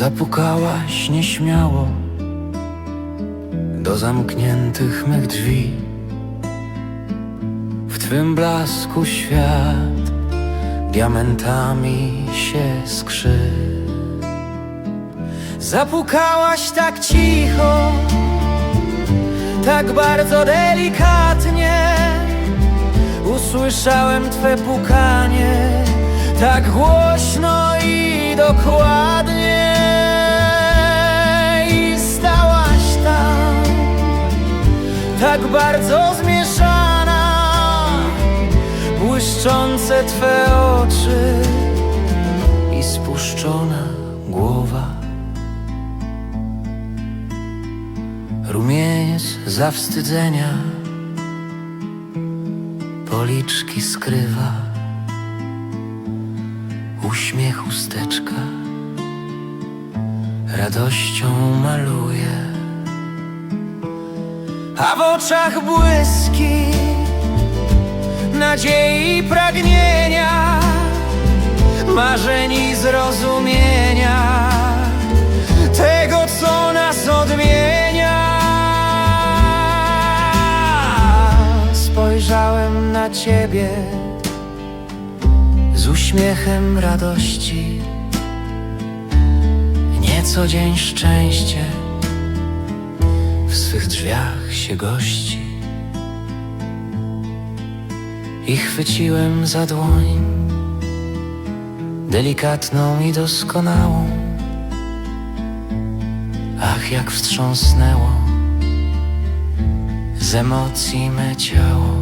Zapukałaś nieśmiało do zamkniętych mych drzwi. W twym blasku świat diamentami się skrzy. Zapukałaś tak cicho, tak bardzo delikatnie. Usłyszałem twe pukanie tak głośno i dokładnie. Tak bardzo zmieszana, błyszczące twe oczy i spuszczona głowa. Rumieniec zawstydzenia policzki skrywa Uśmiech chusteczka radością maluje A w oczach błyski nadziei i pragnienia Marzeń i zrozumienia Tego, co nas odmienia Spojrzałem na ciebie z uśmiechem radości. Nieco dzień szczęście w swych drzwiach się gości. I chwyciłem za dłoń delikatną i doskonałą. Ach, jak wstrząsnęło z emocji me ciało.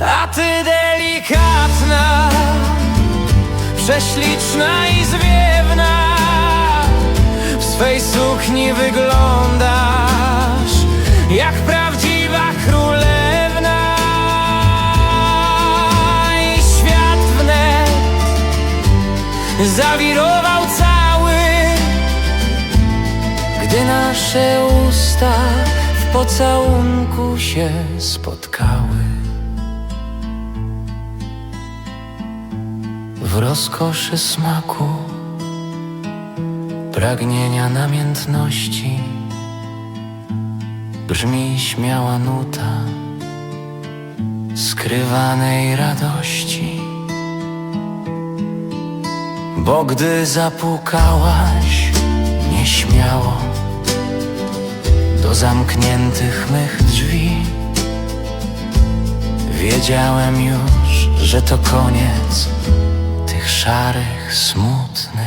A ty delikatna, prześliczna i zwiewna swej sukni wyglądasz jak prawdziwa królewna. I świat wnet zawirował cały Gdy nasze usta w pocałunku się spotkały. W rozkoszy smaku, pragnienia namiętności, brzmi śmiała nuta skrywanej radości. Bo gdy zapukałaś nieśmiało do zamkniętych mych drzwi, wiedziałem już, że to koniec tych szarych, smutnych